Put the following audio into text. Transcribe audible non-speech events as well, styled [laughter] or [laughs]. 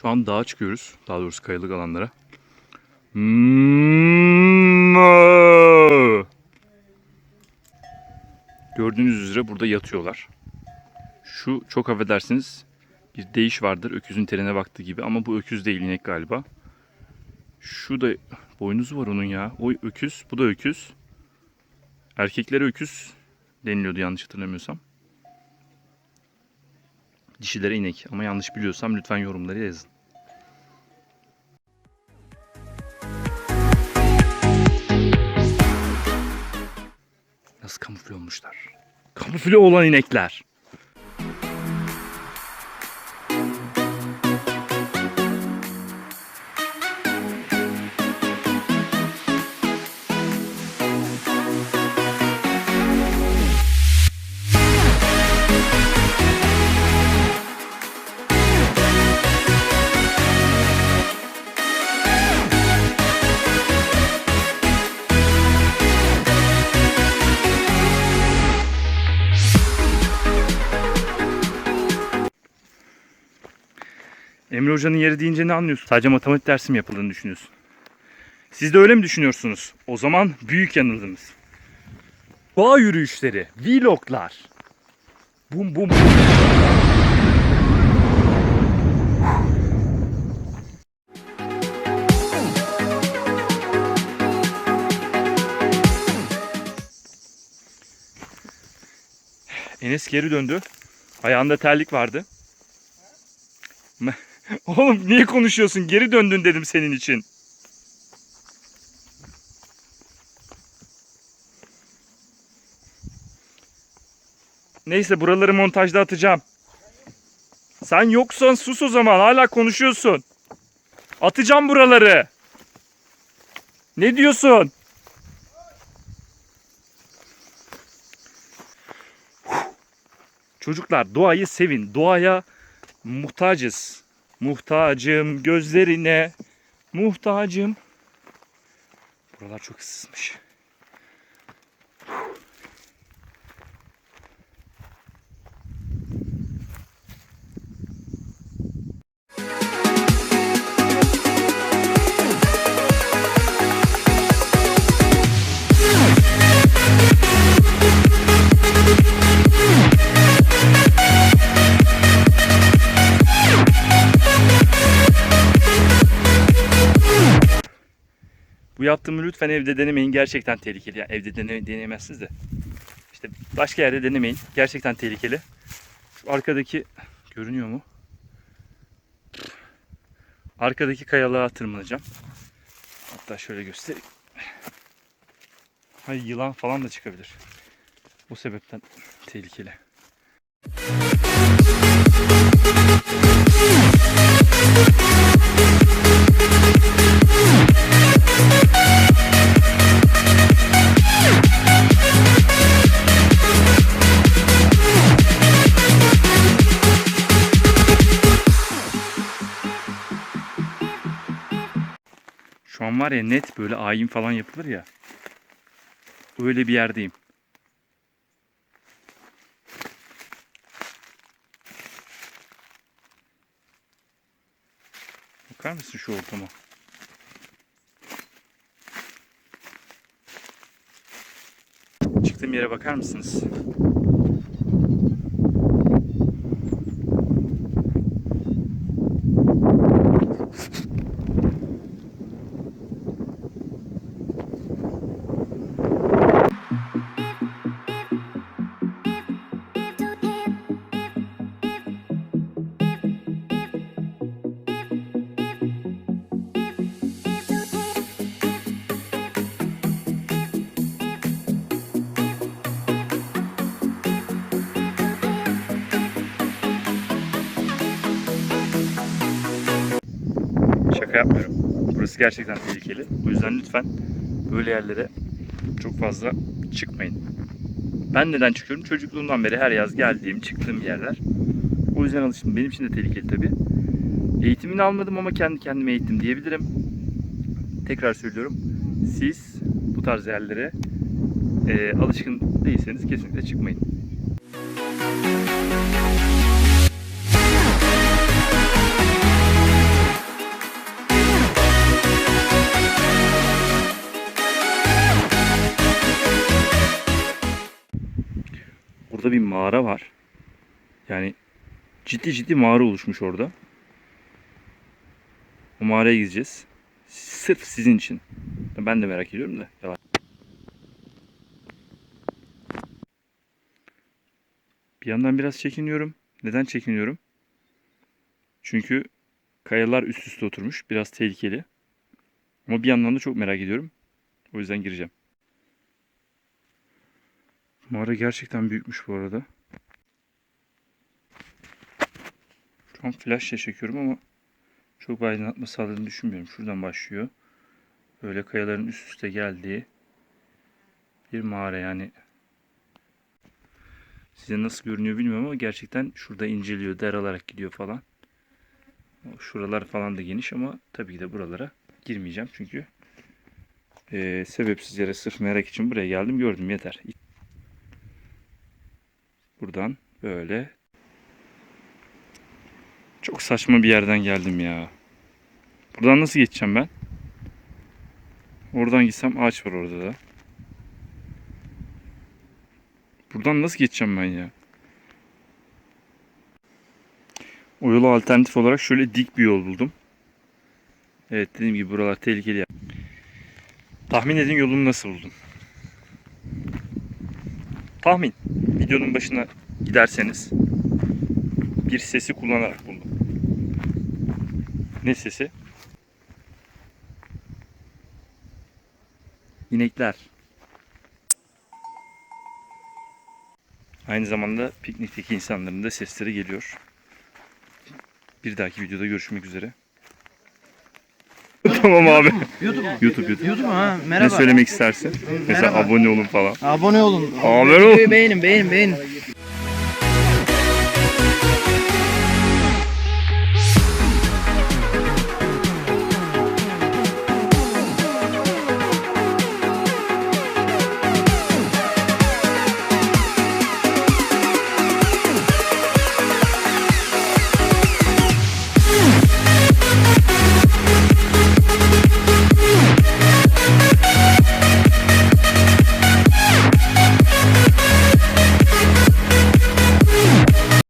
Şu an dağa çıkıyoruz. Daha doğrusu kayalık alanlara. Hmm. Gördüğünüz üzere burada yatıyorlar. Şu çok affedersiniz bir değiş vardır öküzün terine baktığı gibi ama bu öküz değil inek galiba. Şu da boynuzu var onun ya. O öküz, bu da öküz. Erkeklere öküz deniliyordu yanlış hatırlamıyorsam. Dişilere inek ama yanlış biliyorsam lütfen yorumlara yazın. Nasıl kamufle olmuşlar? Kamufle olan inekler. Emre Hoca'nın yeri deyince ne anlıyorsun? Sadece matematik dersi mi yapıldığını düşünüyorsun? Siz de öyle mi düşünüyorsunuz? O zaman büyük yanıldınız. Doğa yürüyüşleri, vloglar. Bum bum. Enes geri döndü. Ayağında terlik vardı. [laughs] Oğlum niye konuşuyorsun? Geri döndün dedim senin için. Neyse buraları montajda atacağım. Sen yoksan sus o zaman. Hala konuşuyorsun. Atacağım buraları. Ne diyorsun? Çocuklar doğayı sevin. Doğaya muhtacız. Muhtacım gözlerine. Muhtacım. Buralar çok ıssızmış. Bu yaptığımı lütfen evde denemeyin. Gerçekten tehlikeli. Yani evde dene, deneyemezsiniz de. İşte başka yerde denemeyin. Gerçekten tehlikeli. Şu arkadaki görünüyor mu? Arkadaki kayalığa tırmanacağım. Hatta şöyle göstereyim. Hayır yılan falan da çıkabilir. Bu sebepten tehlikeli. Şu an var ya net böyle ayin falan yapılır ya. Öyle bir yerdeyim. Bakar mısın şu ortama? Çıktığım yere bakar mısınız? Yapmıyorum. Burası gerçekten tehlikeli. O yüzden lütfen böyle yerlere çok fazla çıkmayın. Ben neden çıkıyorum? Çocukluğumdan beri her yaz geldiğim, çıktığım yerler. O yüzden alıştım. Benim için de tehlikeli tabii. Eğitimini almadım ama kendi kendime eğittim diyebilirim. Tekrar söylüyorum. Siz bu tarz yerlere e, alışkın değilseniz kesinlikle çıkmayın. Orada bir mağara var. Yani ciddi ciddi mağara oluşmuş orada. O mağaraya gideceğiz. Sırf sizin için. Ben de merak ediyorum da. Yalan. Bir yandan biraz çekiniyorum. Neden çekiniyorum? Çünkü kayalar üst üste oturmuş. Biraz tehlikeli. Ama bir yandan da çok merak ediyorum. O yüzden gireceğim. Mağara gerçekten büyükmüş bu arada. Şu an flash ile çekiyorum ama çok aydınlatma sağladığını düşünmüyorum. Şuradan başlıyor. Böyle kayaların üst üste geldiği bir mağara yani. Size nasıl görünüyor bilmiyorum ama gerçekten şurada inceliyor, deralarak gidiyor falan. Şuralar falan da geniş ama tabii ki de buralara girmeyeceğim çünkü eee, sebepsiz yere sırf merak için buraya geldim gördüm yeter. Buradan böyle çok saçma bir yerden geldim ya. Buradan nasıl geçeceğim ben? Oradan gitsem ağaç var orada da. Buradan nasıl geçeceğim ben ya? O yola alternatif olarak şöyle dik bir yol buldum. Evet dediğim gibi buralar tehlikeli. yer. Tahmin edin yolumu nasıl buldum? Tahmin. Videonun başına giderseniz bir sesi kullanarak buldum. Ne sesi? İnekler. Aynı zamanda piknikteki insanların da sesleri geliyor. Bir dahaki videoda görüşmek üzere. Tamam abi. YouTube mu? YouTube YouTube. YouTube ha? Ne Merhaba. söylemek istersin? Mesela abone olun falan. Abone olun. Abone olun. Videoyu beğenin, beğenin, beğenin.